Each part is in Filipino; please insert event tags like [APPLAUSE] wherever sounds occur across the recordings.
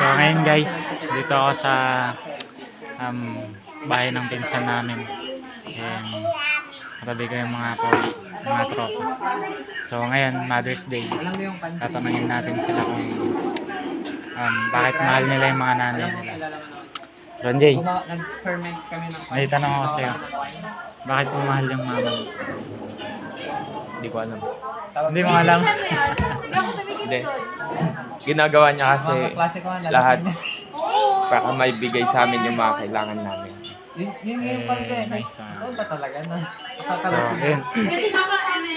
So ngayon guys, dito ako sa um, bahay ng pinsan namin. And katabi ko yung mga pogi, mga tropa. So ngayon, Mother's Day. Tatanungin natin sila kung um, bakit mahal nila yung mga nanay nila. Ronjay, may tanong ako sa'yo. Bakit mo mahal yung mama mo? Hindi ko alam. Hindi mo alam. Hindi. Ginagawa niya kasi Mga klase ko nga, lahat lalasan para may bigay sa amin yung mga kailangan namin. Yun, yun yung Eh, nice one. Ano ba talaga na? So, Nakakalasin. ayun.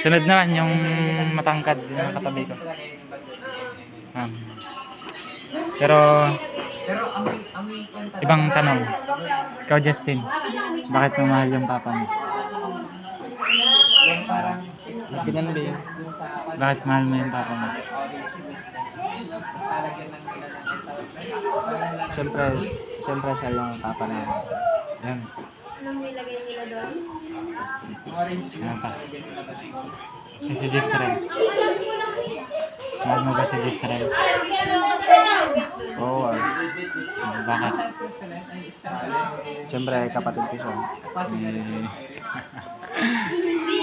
Sunod naman yung matangkad yung katabi ko. Um, pero ko ibang tanong. Ikaw Justin, bakit mo mahal yung papa mo? Yung parang Pinanbing. Bakit mahal mo yung papa mo? Siyempre, siyempre siya yung papa na Yan. Anong nilagay nila doon? Yan pa. Yung si Jisrael. Mahal mo ba si Jisrael? Oo. ah. Bakit? Siyempre, kapatid ko siya. [LAUGHS]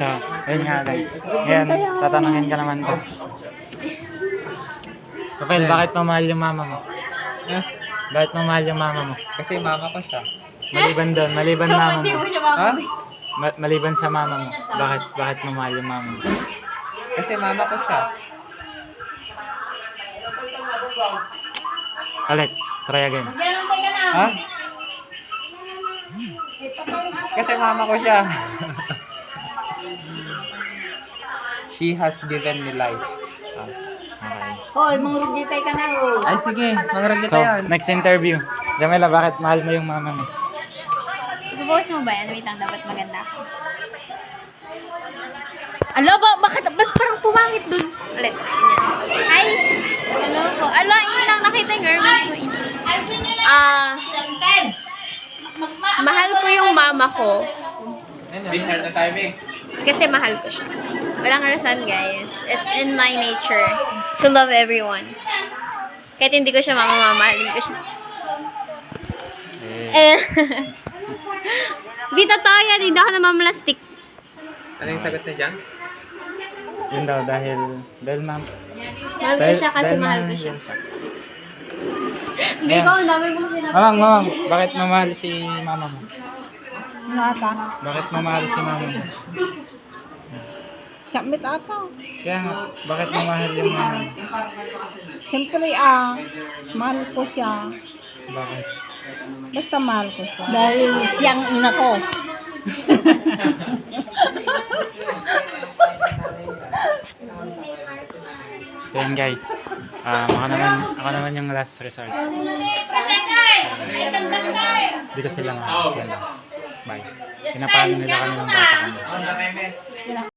So, ayun nga guys. Ngayon, tatanungin ka naman ko. Kapel, bakit mo mahal yung mama mo? Bakit mo mahal yung mama mo? Kasi mama ko siya. Maliban doon, maliban mama Hindi mo. makabi. Ma- maliban sa mama mo. Bakit bakit mo mahal yung mama mo? Kasi mama ko siya. Ulit, try again. Ha? Kasi mama ko siya. [LAUGHS] She has given me life. Ah, Okay. Hoy, mangrugitay ka na oh. Ay, sige. Mangragit So, tayo. next interview. Jamela, bakit mahal mo yung mama mo? I-post mo ba yan? Wait lang, dapat maganda. Alo ba? Bakit? Bas parang pumangit dun. Ulit. Hi! Hello po. Ala, inang nakita yung garments mo. in- Ah, mahal ko yung mama ko Reset na timing. Kasi mahal ko siya. Walang rason, guys. It's in my nature to love everyone. Kahit hindi ko siya mama, mamahalin ko siya. Eh, [LAUGHS] Vita Toya, hindi ako namamalastik. Ano yung sagot niya dyan? yun daw, dahil, dahil ma'am. Mahal ko siya kasi mahal ko siya. Hindi ko, ang dami mong sinabi. Mamang, mamang, bakit mo mahal si mama mo? Nata. Bakit mo mahal si mama mo? Samit ata. Kaya nga, bakit mo mahal yung mama mo? Siyempre ah, mahal ko siya. Bakit? Basta mahal ko siya. Dahil siyang ina ko. So yun guys, um, ako naman, ako naman yung last resort. Hindi ko sila mahal. Yan lang. Bye. Pinapalo nila kami ng bata kami.